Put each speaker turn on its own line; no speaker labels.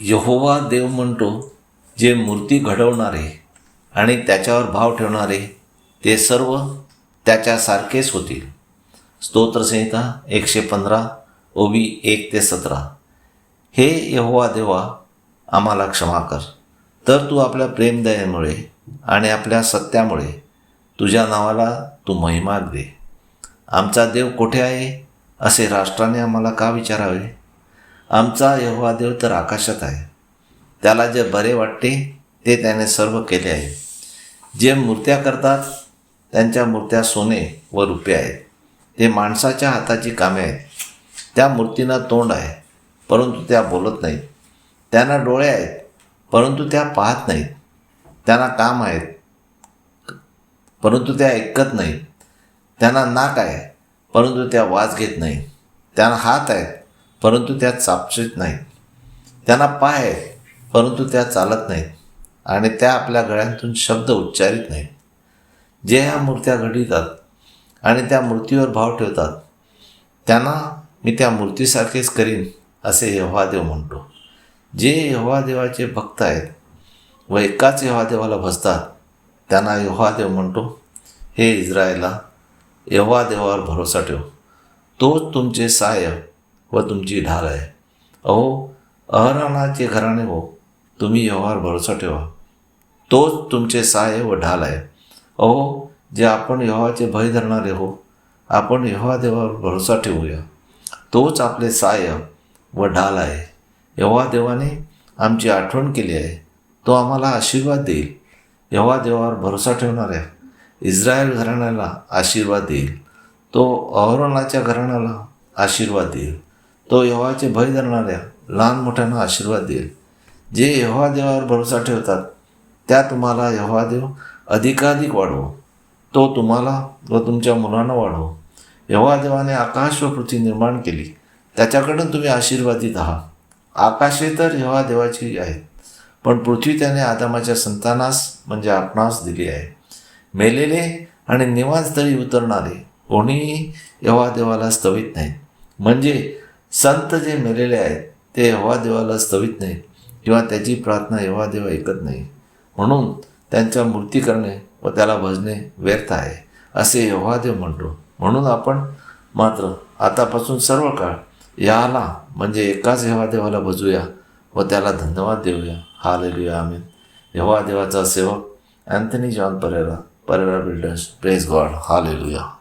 यहोवा देव म्हणतो जे मूर्ती घडवणारे आणि त्याच्यावर भाव ठेवणारे ते सर्व त्याच्यासारखेच होतील. स्तोत्रसंहिता एकशे पंधरा ओबी एक ते सतरा. हे यहोवा देवा आम्हाला क्षमा कर. तर तू आपल्या प्रेमदयेमुळे आणि आपल्या सत्यामुळे तुझ्या नावाला तू महिमा दे. आमचा देव कोठे आहे असे राष्ट्राने आम्हाला का विचारावे? आमचा यहोवा देव तर आकाशात आहे. त्याला जे बरे वाटते ते त्याने सर्व केले आहे. जे मूर्त्या करतात त्यांच्या मूर्त्या सोने व रुपये आहेत. ते माणसाच्या हाताची कामे आहेत. त्या मूर्तींना तोंड आहे परंतु त्या बोलत नाहीत. त्यांना डोळे आहेत परंतु त्या पाहत नाहीत. त्यांना काम आहेत परंतु त्या ऐकत नाहीत. त्यांना नाक आहे परंतु त्या वाज घेत नाही त्यांना हात आहेत परंतु त्या चापशीत नाहीत. त्यांना पाय आहेत परंतु त्या चालत नाहीत आणि त्या आपल्या गळ्यांतून शब्द उच्चारित नाहीत. जे ह्या मूर्त्या घडवितात आणि त्या मूर्तीवर भाव ठेवतात त्यांना मी त्या मूर्तीसारखेच करीन असे यव्हादेव म्हणतो. जे यव्हादेवाचे भक्त आहेत व एकाच यव्हादेवाला भसतात त्यांना यव्हादेव म्हणतो हे इस्रायला यव्हादेवावर भरोसा ठेव. तोच तुमचे सहाय्य व तुमची ढाल आहे. अहो अहरानाचे घराणे हो तुम्ही व्यवहार भरोसा ठेवा. तोच तुमचे सहाय्य व ढाल आहे. अहो जे आपण यव्हाचे भय धरणारे हो आपण यव्हा देवावर भरोसा ठेवूया. तोच आपले सहाय्य व ढाल आहे. यव्हा देवाने आमची आठवण केली आहे. तो आम्हाला आशीर्वाद देईल. यव्हा देवावर भरोसा ठेवणाऱ्या इस्रायल घराण्याला आशीर्वाद देईल. तो अहरोनाच्या घराण्याला आशीर्वाद देईल. तो यहोवाचे भय धरणाऱ्या लहान मोठ्यांना आशीर्वाद देईल. जे यहोवा देवावर भरोसा ठेवतात त्या तुम्हाला यहोवा देव अधिकाधिक वाढवो. तो तुम्हाला व तुमच्या मुलांना वाढवो. यहोवा देवाने आकाश व पृथ्वी निर्माण केली. त्याच्याकडून तुम्ही आशीर्वादित आहात. आकाशे तर यहोवा देवाची आहेत पण पृथ्वी त्याने आदामाच्या संतानास म्हणजे आपणास दिली आहे. मेलेले आणि निवासस्थळी उतरणारे कोणीही यहोवा देवाला स्तवित नाहीत. म्हणजे संत जे मेलेले आहेत ते यहोवा देवाला स्तवित नाहीत किंवा त्याची प्रार्थना यहोवा देव ऐकत नाही. म्हणून त्यांच्या मूर्ती करणे व त्याला भजणे व्यर्थ आहे असे यहोवादेव म्हणतो. म्हणून आपण मात्र आतापासून सर्व काळ याला म्हणजे एकाच देवाला भजूया व त्याला धन्यवाद देऊया. हालेलुया आम्ही यहोवा देवाचा सेवक Anthony John Pereira Pereira builders praise God. Hallelujah.